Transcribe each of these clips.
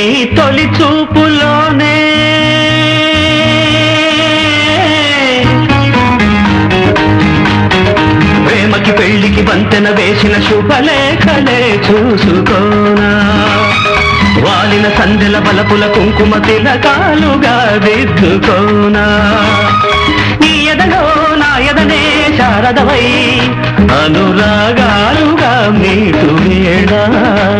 నీ తొలి చూపులోనే. ప్రేమకి పెళ్ళికి వంతెన వేసిన శుభలేఖలే చూసుకోనా. వాలిన సందెల బలపుల కుంకుమ తిలకాలుగా దిద్దుకోనా. నీ ఎదలో నా ఎదనే శారదవై అనురాగాలుగా మీకు వేడా.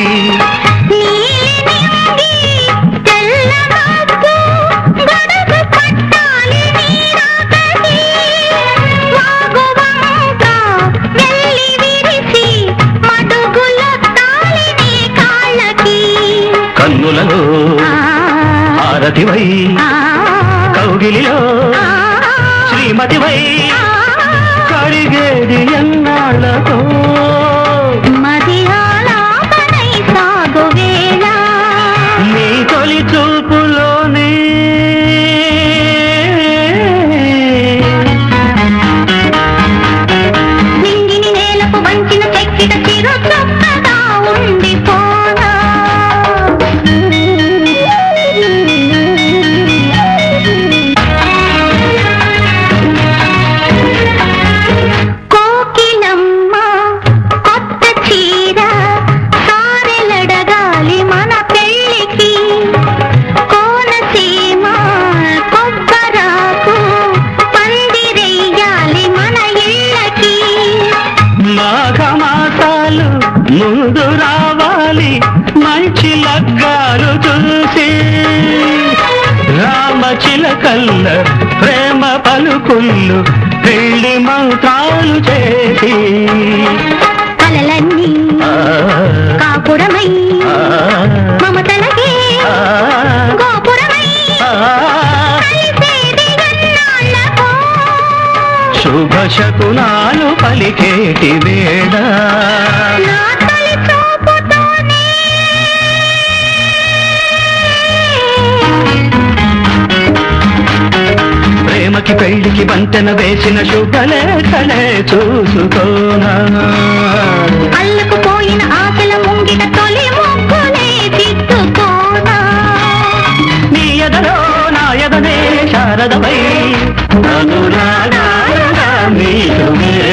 ఆ, కౌగిలిలో శ్రీమతివై కడిగేది ఎన్నాళ్ళతో రామచిలకల్ల ప్రేమ పలుకుళ్ళు పెళ్ళి మంత్రాలు చేసి. కలలన్నీ కాపురమై మమతలకే గోపురమై. శుభ శకునాలు పలికేటి వేళ పెళ్ళికి వంతెన వేసిన శుభలేఖలే చూసుకోనా. అల్లకుపోయిన ఆకల ముంగిన తొలి ముగ్గులే తిట్టుకోనా నీ అనురాగా మీరే